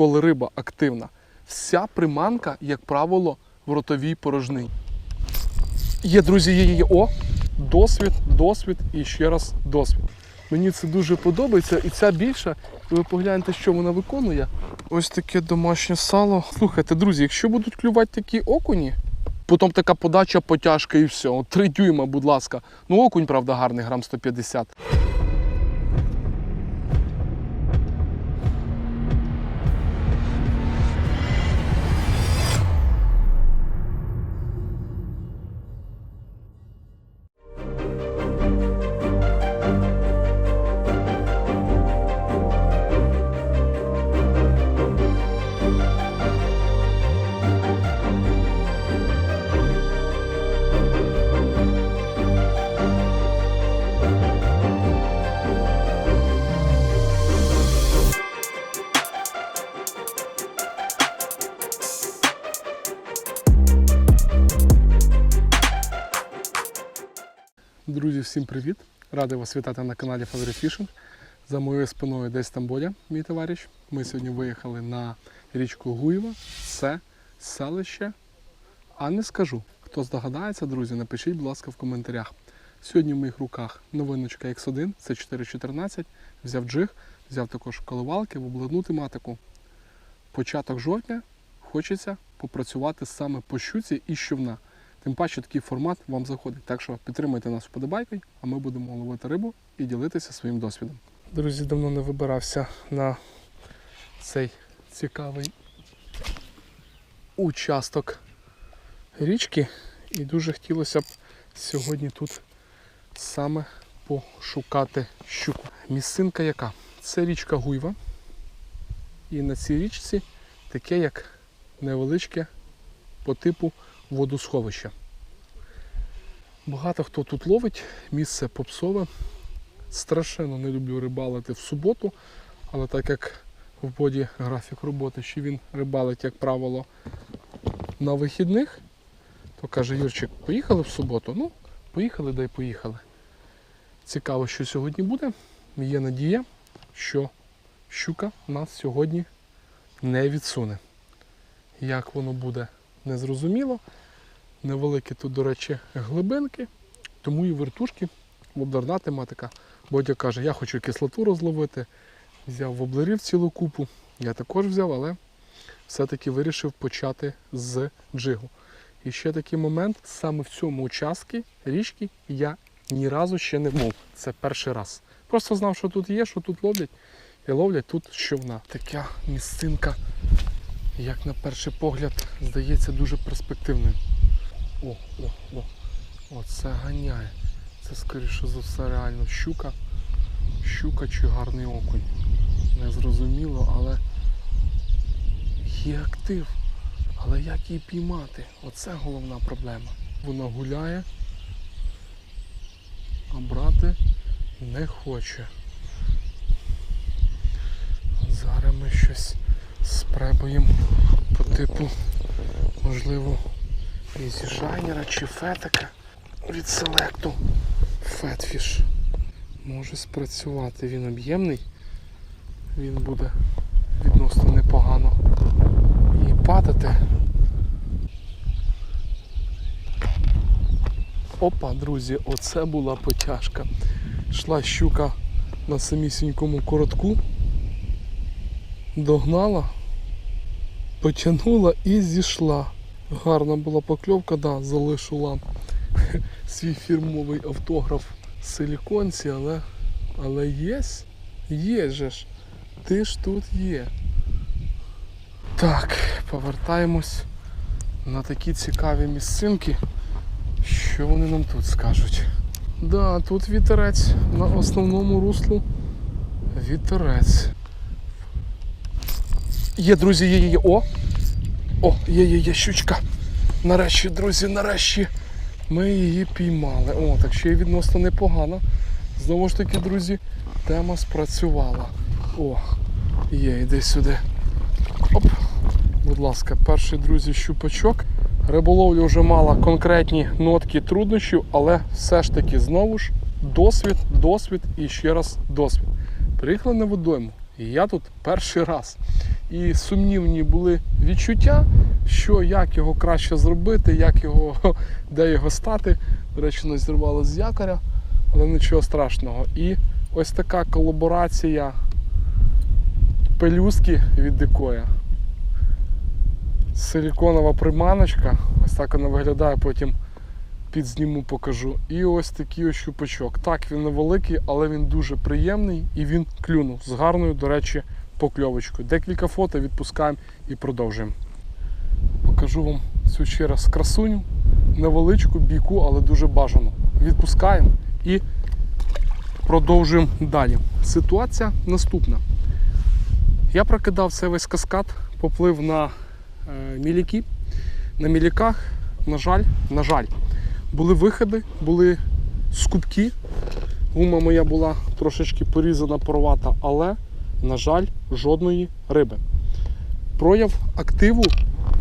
коли риба активна, вся приманка, як правило, в ротовій порожнині. Є, друзі, є, є. О, досвід, досвід і ще раз досвід. Мені це дуже подобається, і ця більша. Ви погляньте, що вона виконує. Ось таке домашнє сало. Слухайте, друзі, якщо будуть клювати такі окуні, потім така подача, потяжка і все. Три дюйма, будь ласка. Ну, окунь, правда, гарний, грам 150. Всім привіт! Радий вас вітати на каналі Favorite Fishing. За моєю спиною десь там Бодя, мій товариш. Ми сьогодні виїхали на річку Гуєва. Це селище. А не скажу. Хто здогадається, друзі, напишіть, будь ласка, в коментарях. Сьогодні в моїх руках новиночка X1, це 414. Взяв джиг, взяв також коливалки в обладну тематику. Початок жовтня хочеться попрацювати саме по щуці і щовна. Тим паче такий формат вам заходить. Так що підтримуйте нас вподобайкою, а ми будемо ловити рибу і ділитися своїм досвідом. Друзі, давно не вибирався на цей цікавий участок річки. І дуже хотілося б сьогодні тут саме пошукати щуку. Місцинка яка? Це річка Гуйва. І на цій річці таке як невеличке по типу водосховища. Багато хто тут ловить, місце попсове. Страшенно не люблю рибалити в суботу, але так як в боді графік роботи, що він рибалить, як правило, на вихідних, то каже Юрчик, поїхали в суботу? Ну, поїхали, дай поїхали. Цікаво, що сьогодні буде. Є надія, що щука нас сьогодні не відсуне. Як воно буде, не зрозуміло. Невеликі тут, до речі, глибинки, тому і вертушки, воблерна тематика. Бодя каже, я хочу кислоту розловити. Взяв воблерів цілу купу. Я також взяв, але все-таки вирішив почати з джигу. І ще такий момент, саме в цьому участку річки я ні разу ще не був. Це перший раз. Просто знав, що тут є, що тут ловлять. І ловлять тут щовна. Така місцинка, як на перший погляд, здається дуже перспективною. О, о, о. Оце ганяє. Це скоріше за все реально щука. Щука чи гарний окунь. Не зрозуміло, але є актив. Але як її піймати? Оце головна проблема. Вона гуляє, а брати не хоче. Зараз ми щось спробуємо по типу, можливо, із жайнера чи фетика від селекту. Фетфіш. Може спрацювати. Він об'ємний. Він буде відносно непогано і падати. Опа, друзі, оце була потяжка. Йшла щука на самісінькому коротку, догнала, потягнула і зійшла. Гарна була покльовка, да, залишила свій фірмовий автограф силіконці, але, але є, є же ж. Ти ж тут є. Так, повертаємось на такі цікаві місцинки. Що вони нам тут скажуть? Да, тут вітерець на основному руслу. Вітерець. Є, друзі, є, є, є. О! О, є, є, є щучка. Нарешті, друзі, нарешті ми її піймали. О, так ще й відносно непогано. Знову ж таки, друзі, тема спрацювала. О, є, йди сюди. Оп. Будь ласка, перший, друзі, щупачок. Риболовля вже мала конкретні нотки труднощів, але все ж таки знову ж досвід, досвід і ще раз досвід. Приїхали на водойму. І я тут перший раз. і сумнівні були відчуття, що як його краще зробити, як його, де його стати. До речі, не зірвало з якоря, але нічого страшного. І ось така колаборація пелюстки від дикоя. Силіконова приманочка. Ось так вона виглядає, потім підзніму покажу. І ось такий ось щупачок. Так, він невеликий, але він дуже приємний і він клюнув з гарною, до речі, покльовочкою. Декілька фото відпускаємо і продовжуємо. Покажу вам цю ще раз красуню, невеличку бійку, але дуже бажану. Відпускаємо і продовжуємо далі. Ситуація наступна. Я прокидав цей весь каскад, поплив на е, міляки. На міляках, на жаль, на жаль, були виходи, були скупки. Гума моя була трошечки порізана, порвата, але, на жаль, жодної риби. Прояв активу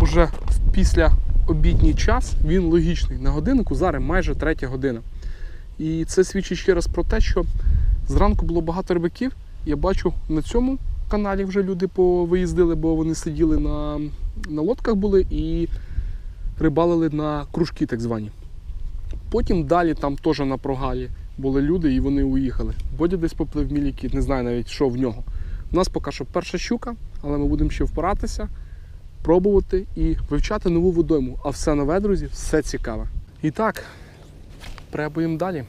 вже після обідній час він логічний. На годиннику зараз майже третя година. І це свідчить ще раз про те, що зранку було багато рибаків. Я бачу на цьому каналі вже люди повиїздили, бо вони сиділи на, на лодках були і рибалили на кружки так звані. Потім далі там теж на прогалі були люди і вони уїхали. Бодя десь поплив міліки, не знаю навіть, що в нього. У нас поки що перша щука, але ми будемо ще впиратися, пробувати і вивчати нову водойму. А все нове, друзі, все цікаве. І так, пребуємо далі.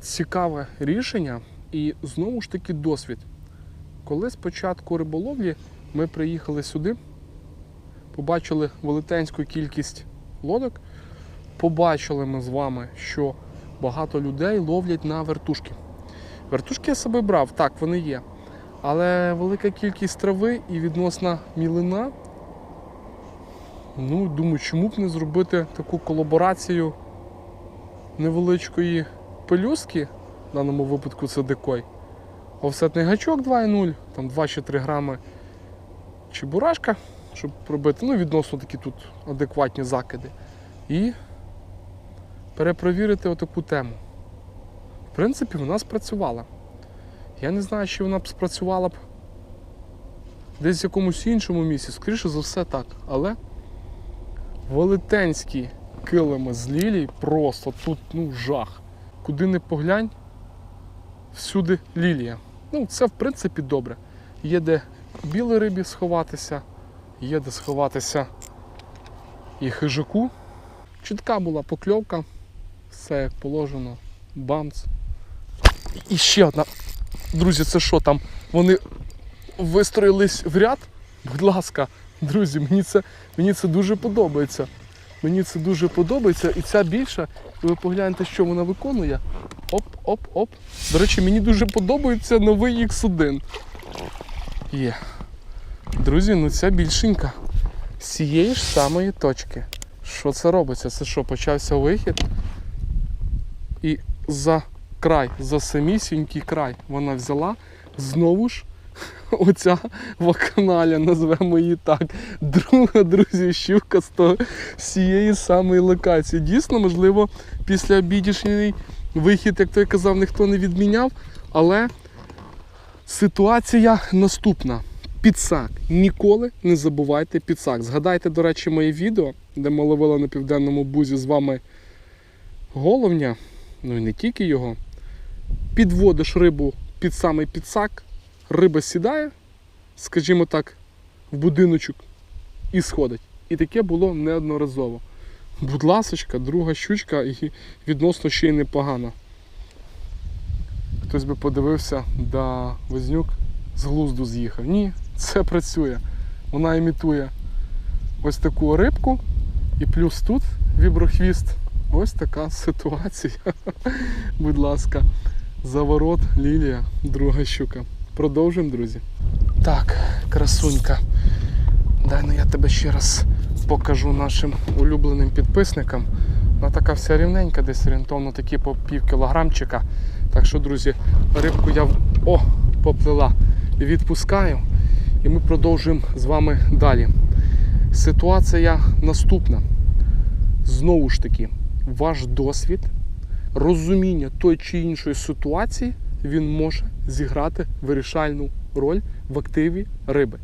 Цікаве рішення і знову ж таки досвід. Коли спочатку риболовлі ми приїхали сюди, побачили велетенську кількість лодок, побачили ми з вами, що багато людей ловлять на вертушки. Вертушки я себе брав, так, вони є. Але велика кількість трави і відносна мілина. Ну, думаю, чому б не зробити таку колаборацію невеличкої пелюстки, в даному випадку це дикой. Офсетний гачок 2,0, там 2 чи 3 грами чебурашка, щоб пробити, ну, відносно такі тут адекватні закиди. І перепровірити отаку тему. В принципі, вона спрацювала. Я не знаю, чи вона б спрацювала б десь в якомусь іншому місці. Скоріше за все так. Але велетенські килими з лілій просто тут ну, жах. Куди не поглянь, всюди лілія. Ну, це в принципі добре. Є де білій рибі сховатися, є де сховатися і хижаку. Чітка була покльовка, все як положено, бамц. І ще одна. Друзі, це що там? Вони вистроїлись в ряд? Будь ласка, друзі, мені це, мені це дуже подобається. Мені це дуже подобається. І ця більша, ви погляньте, що вона виконує. Оп-оп-оп. До речі, мені дуже подобається новий X1. Є. Друзі, ну ця більшенька. З цієї ж самої точки. Що це робиться? Це що, почався вихід? І за край, за самісінький край вона взяла знову ж оця ваканаля, назвемо її так. Друга, друзі, щука з, того, цієї самої локації. Дійсно, можливо, після обідішній вихід, як той казав, ніхто не відміняв, але ситуація наступна. Підсак. Ніколи не забувайте підсак. Згадайте, до речі, моє відео, де ми ловили на південному бузі з вами головня, ну і не тільки його. Підводиш рибу під самий підсак, риба сідає, скажімо так, в будиночок і сходить. І таке було неодноразово. Будь ласочка, друга щучка і відносно ще й непогана. Хтось би подивився, да Вознюк з глузду з'їхав. Ні, це працює. Вона імітує ось таку рибку, і плюс тут віброхвіст. Ось така ситуація. Будь ласка, заворот, лілія, друга щука. Продовжуємо, друзі. Так, красунька. Дай ну я тебе ще раз покажу нашим улюбленим підписникам. Вона така вся рівненька, десь орієнтовно такі по пів кілограмчика. Так що, друзі, рибку я о, поплила відпускаю. І ми продовжуємо з вами далі. Ситуація наступна. Знову ж таки, ваш досвід, розуміння той чи іншої ситуації, він може зіграти вирішальну роль в активі риби.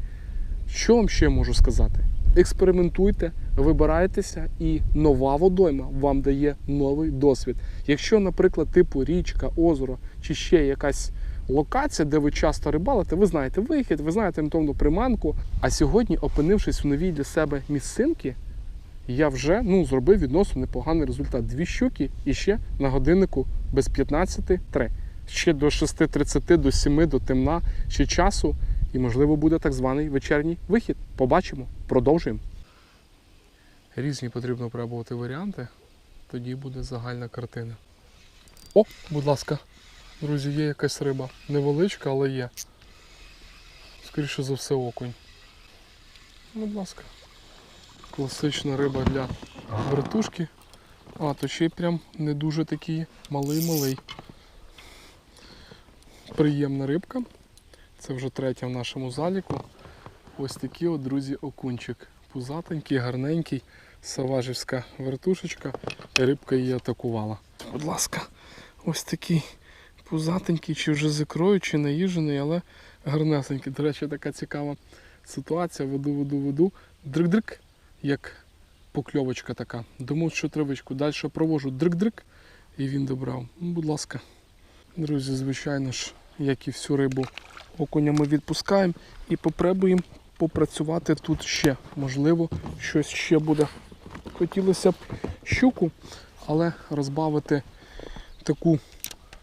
Що вам ще можу сказати? Експериментуйте, вибирайтеся, і нова водойма вам дає новий досвід. Якщо, наприклад, типу річка, озеро чи ще якась локація, де ви часто рибалите, ви знаєте вихід, ви знаєте орієнтовну приманку. А сьогодні, опинившись в новій для себе місцинці, я вже ну, зробив відносно непоганий результат. Дві щуки і ще на годиннику без 15-3. Ще до 6.30, до 7 до темна, ще часу. І, можливо, буде так званий вечірній вихід. Побачимо, продовжуємо. Різні потрібно пробувати варіанти, тоді буде загальна картина. О, будь ласка, друзі, є якась риба. Невеличка, але є. Скоріше за все, окунь. Будь ласка. Класична риба для вертушки. А, то ще й прям не дуже такий малий-малий. Приємна рибка. Це вже третя в нашому заліку. Ось такий от, друзі, окунчик. Пузатенький, гарненький, саважівська вертушечка. Рибка її атакувала. Будь ласка, ось такий пузатенький, чи вже з ікрою, чи наїжений, але гарнесенький. До речі, така цікава ситуація. Веду, веду, веду. Дрик-дрик, як покльовочка така. Думав, що травичку. Далі провожу дрик-дрик, і він добрав. Ну, будь ласка. Друзі, звичайно ж, як і всю рибу окуня ми відпускаємо і попробуємо попрацювати тут ще. Можливо, щось ще буде. Хотілося б щуку, але розбавити таку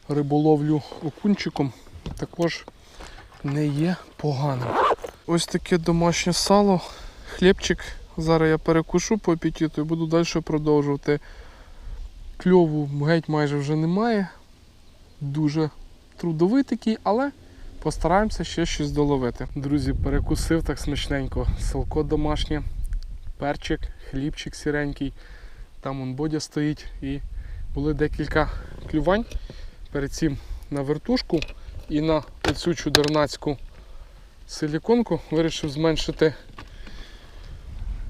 риболовлю окунчиком також не є поганим. Ось таке домашнє сало, хлібчик. Зараз я перекушу по апетиту і буду далі продовжувати. Кльову геть майже вже немає. Дуже трудовий такий, але постараємося ще щось доловити. Друзі, перекусив так смачненько. Селко домашнє, перчик, хлібчик сіренький. Там он бодя стоїть і були декілька клювань. Перед цим на вертушку і на цю чудернацьку силіконку вирішив зменшити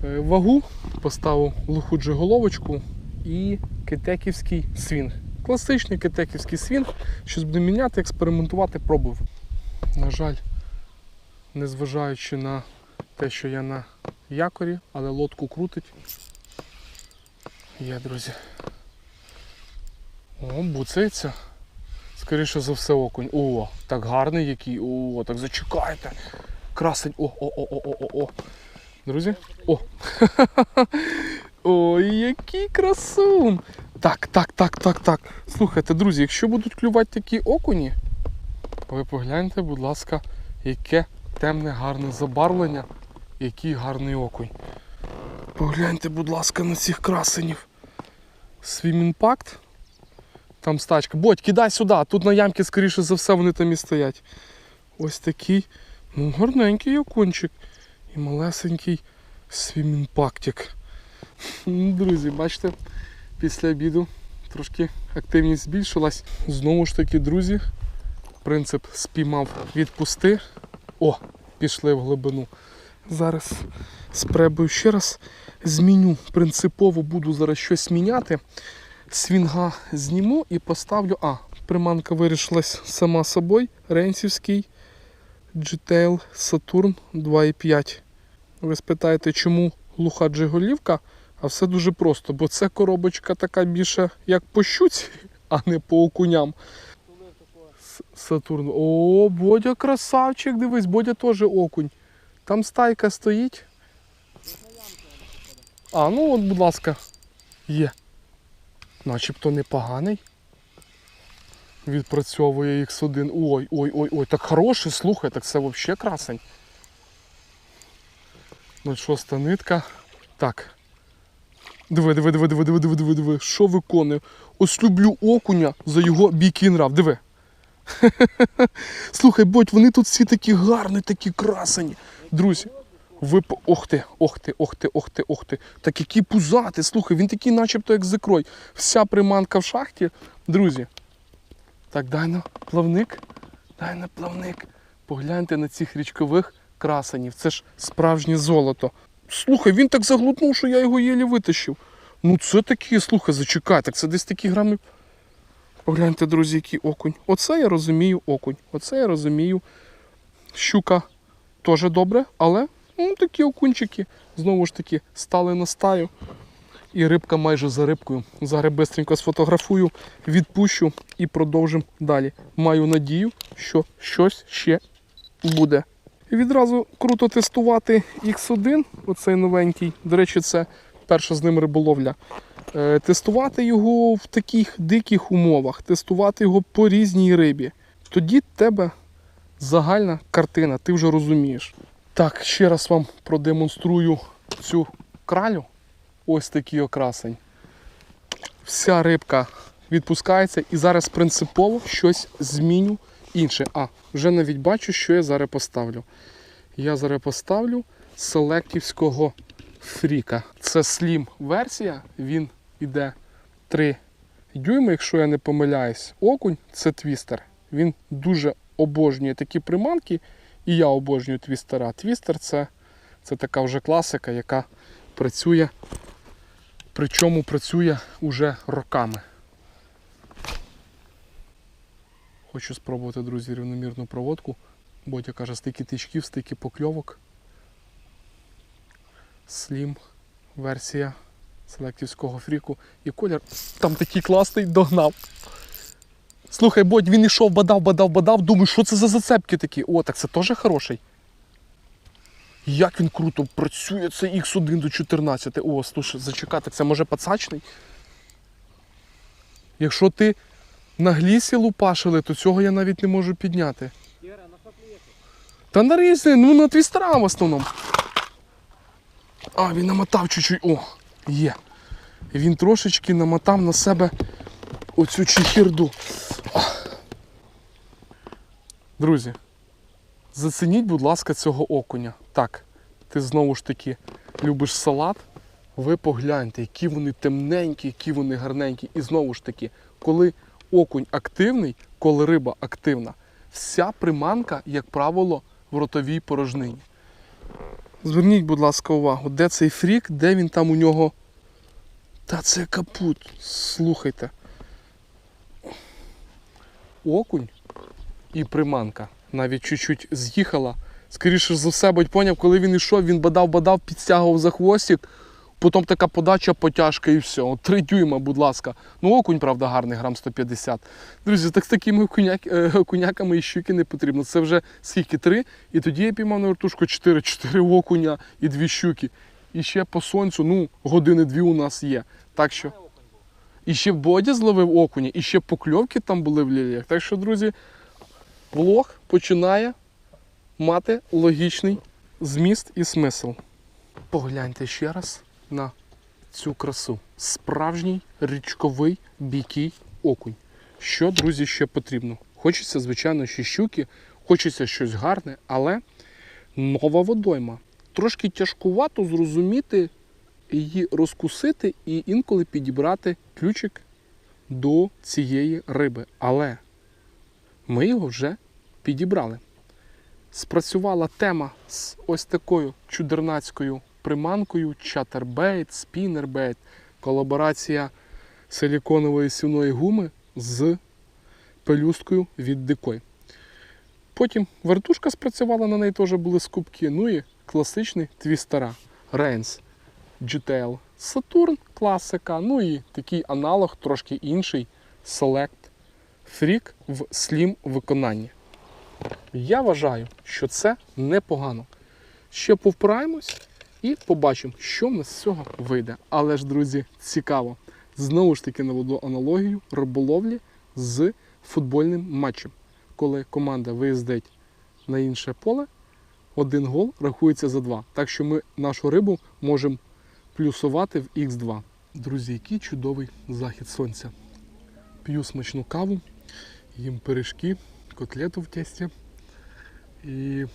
вагу, поставив глуху джиголовочку і китеківський свінг. Класичний китеківський свінг. Щось буде міняти, експериментувати, пробував. На жаль, незважаючи на те, що я на якорі, але лодку крутить. Є, друзі. О, буцається. Скоріше за все окунь. О, так гарний який. О, так зачекайте. Красень. О, о, о, о, о, о, о. Друзі? О! Ой, який красун! Так, так, так, так, так. Слухайте, друзі, якщо будуть клювати такі окуні, ви погляньте, будь ласка, яке темне гарне забарвлення, який гарний окунь. Погляньте, будь ласка, на цих красенів. Свім імпакт. Там стачка. Бодь, кидай сюди, тут на ямки, скоріше за все, вони там і стоять. Ось такий, ну, гарненький окунчик. І малесенький свімінпактик. Друзі, бачите, після обіду трошки активність збільшилась. Знову ж таки, друзі, принцип спіймав відпусти. О, пішли в глибину. Зараз спробую ще раз зміню. Принципово буду зараз щось міняти. Свінга зніму і поставлю. А, приманка вирішилась сама собою. Ренсівський GTL Saturn 2.5. Ви спитаєте, чому глуха джиголівка? А все дуже просто, бо це коробочка така більше як по щуці, а не по окуням. Сатурн. О, Бодя красавчик, дивись, Бодя теж окунь. Там стайка стоїть. А, ну от, будь ласка, є. Начебто непоганий. Відпрацьовує X1. Ой, ой, ой, ой, так хороший, слухай, так це взагалі красень. 06 нитка. Так. Диви, диви, диви, диви, диви, диви, диви, диви. Що виконує? Ось люблю окуня за його бійкий нрав. Диви. Слухай, будь, вони тут всі такі гарні, такі красені. Друзі, ви ох ти, ох ти, ох ти, ох ти, ох ти. Так які пузати, слухай, він такий начебто як зикрой. Вся приманка в шахті. Друзі. Так, дай на плавник. Дай на плавник. Погляньте на цих річкових красенів. Це ж справжнє золото. Слухай, він так заглутнув, що я його єлі витащив. Ну це такі, слухай, зачекай, так це десь такі грамів. Погляньте, друзі, який окунь. Оце я розумію окунь. Оце я розумію щука теж добре, але ну, такі окунчики знову ж таки стали на стаю. І рибка майже за рибкою. Зараз бистренько сфотографую, відпущу і продовжимо далі. Маю надію, що щось ще буде. І відразу круто тестувати X1, оцей новенький. До речі, це перша з ним риболовля. Е, Тестувати його в таких диких умовах, тестувати його по різній рибі. Тоді тебе загальна картина, ти вже розумієш. Так, ще раз вам продемонструю цю кралю. Ось такий окрасень. Вся рибка відпускається і зараз принципово щось зміню інше. А, вже навіть бачу, що я зараз поставлю. Я зараз поставлю селектівського фріка. Це слім версія, він іде 3 дюйми, якщо я не помиляюсь. Окунь це твістер. Він дуже обожнює такі приманки, і я обожнюю твістера. Твістер це, це така вже класика, яка працює, причому працює уже роками. Хочу спробувати, друзі, рівномірну проводку. Бодя каже, стільки тичків, стільки покльовок. Слім версія селектівського фріку. І колір там такий класний догнав. Слухай, Бодь, він ішов, бадав, бадав, бадав. Думаю, що це за зацепки такі? О, так це теж хороший. Як він круто працює, це X1 до 14. О, слушай, зачекати, це може пацачний? Якщо ти на глісі лупашили, то цього я навіть не можу підняти. Та на різні, ну на твістера в основному. А, він намотав чуть-чуть. О, є. Він трошечки намотав на себе оцю чехірду. Друзі, зацініть, будь ласка, цього окуня. Так, ти знову ж таки любиш салат. Ви погляньте, які вони темненькі, які вони гарненькі. І знову ж таки, коли окунь активний, коли риба активна, вся приманка, як правило, в ротовій порожнині. Зверніть, будь ласка, увагу, де цей фрік, де він там у нього. Та це капут. Слухайте. Окунь і приманка навіть чуть-чуть з'їхала. Скоріше за все, будь поняв, коли він йшов, він бадав-бадав, підстягував за хвостик. Потім така подача, потяжка і все. Три дюйма, будь ласка. Ну, окунь, правда, гарний, грам 150. Друзі, так з такими окуняк, е, окуняками і щуки не потрібно. Це вже скільки три. І тоді я піймав на вертушку 4, 4 окуня і дві щуки. І ще по сонцю, ну, години-дві у нас є. Так що. І ще Бодя зловив окуня, і ще покльовки там були в ліліях. Так що, друзі, влог починає мати логічний зміст і смисл. Погляньте ще раз на цю красу. Справжній річковий бійкий окунь. Що, друзі, ще потрібно? Хочеться, звичайно, ще щуки, хочеться щось гарне, але нова водойма. Трошки тяжкувато зрозуміти, її розкусити і інколи підібрати ключик до цієї риби. Але ми його вже підібрали. Спрацювала тема з ось такою чудернацькою приманкою, чатербейт, спінербейт, колаборація силіконової сівної гуми з пелюсткою від дикой. Потім вертушка спрацювала, на неї теж були скупки. Ну і класичний твістера Рейнс GTL Saturn класика. Ну і такий аналог, трошки інший Select Freak в Slim виконанні. Я вважаю, що це непогано. Ще повпираємось і побачимо, що нас з цього вийде. Але ж, друзі, цікаво. Знову ж таки наведу аналогію риболовлі з футбольним матчем. Коли команда виїздить на інше поле, один гол рахується за два. Так що ми нашу рибу можемо плюсувати в Х2. Друзі, який чудовий захід сонця. П'ю смачну каву, їм пиріжки, котлету в тесті. І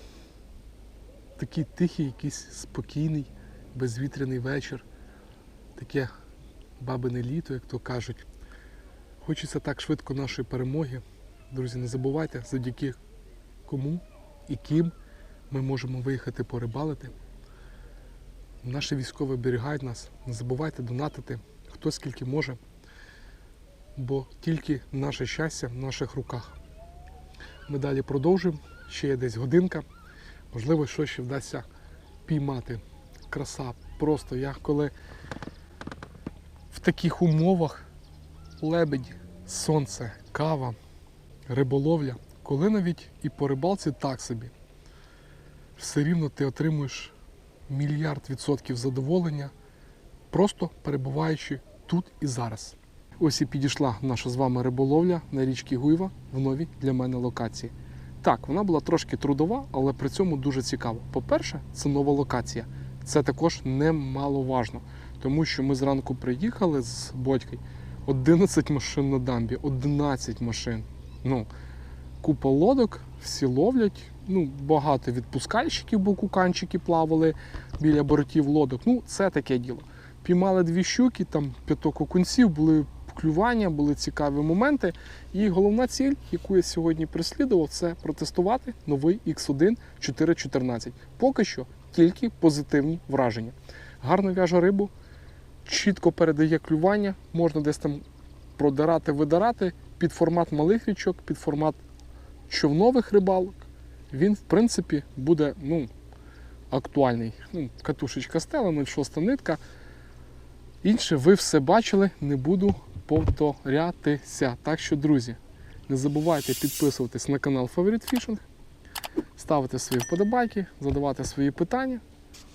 такий тихий, якийсь спокійний, безвітряний вечір. Таке бабине літо, як то кажуть. Хочеться так швидко нашої перемоги. Друзі, не забувайте, завдяки кому і ким ми можемо виїхати порибалити. Наші військові оберігають нас. Не забувайте донатити, хто скільки може. Бо тільки наше щастя в наших руках. Ми далі продовжуємо. Ще є десь годинка. Можливо, щось ще вдасться піймати. Краса. Просто я коли в таких умовах лебеді, сонце, кава, риболовля, коли навіть і по рибалці так собі, все рівно ти отримуєш мільярд відсотків задоволення, просто перебуваючи тут і зараз. Ось і підійшла наша з вами риболовля на річці Гуйва в новій для мене локації. Так, вона була трошки трудова, але при цьому дуже цікаво. По-перше, це нова локація. Це також немаловажно, тому що ми зранку приїхали з Бодькою. 11 машин на дамбі, 11 машин. Ну, купа лодок, всі ловлять. Ну, багато відпускальщиків, бо куканчики плавали біля бортів лодок. Ну, це таке діло. Піймали дві щуки, там п'яток окунців, були клювання, були цікаві моменти. І головна ціль, яку я сьогодні переслідував, це протестувати новий X1 414. Поки що тільки позитивні враження. Гарно в'яже рибу, чітко передає клювання, можна десь там продирати, видирати під формат малих річок, під формат човнових рибалок. Він, в принципі, буде ну, актуальний. Ну, катушечка стела, 06 нитка. Інше ви все бачили, не буду повторятися. Так що, друзі, не забувайте підписуватись на канал Favorite Fishing, ставити свої вподобайки, задавати свої питання.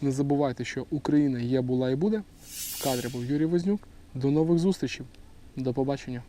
Не забувайте, що Україна є, була і буде. В кадрі був Юрій Вознюк. До нових зустрічей. До побачення.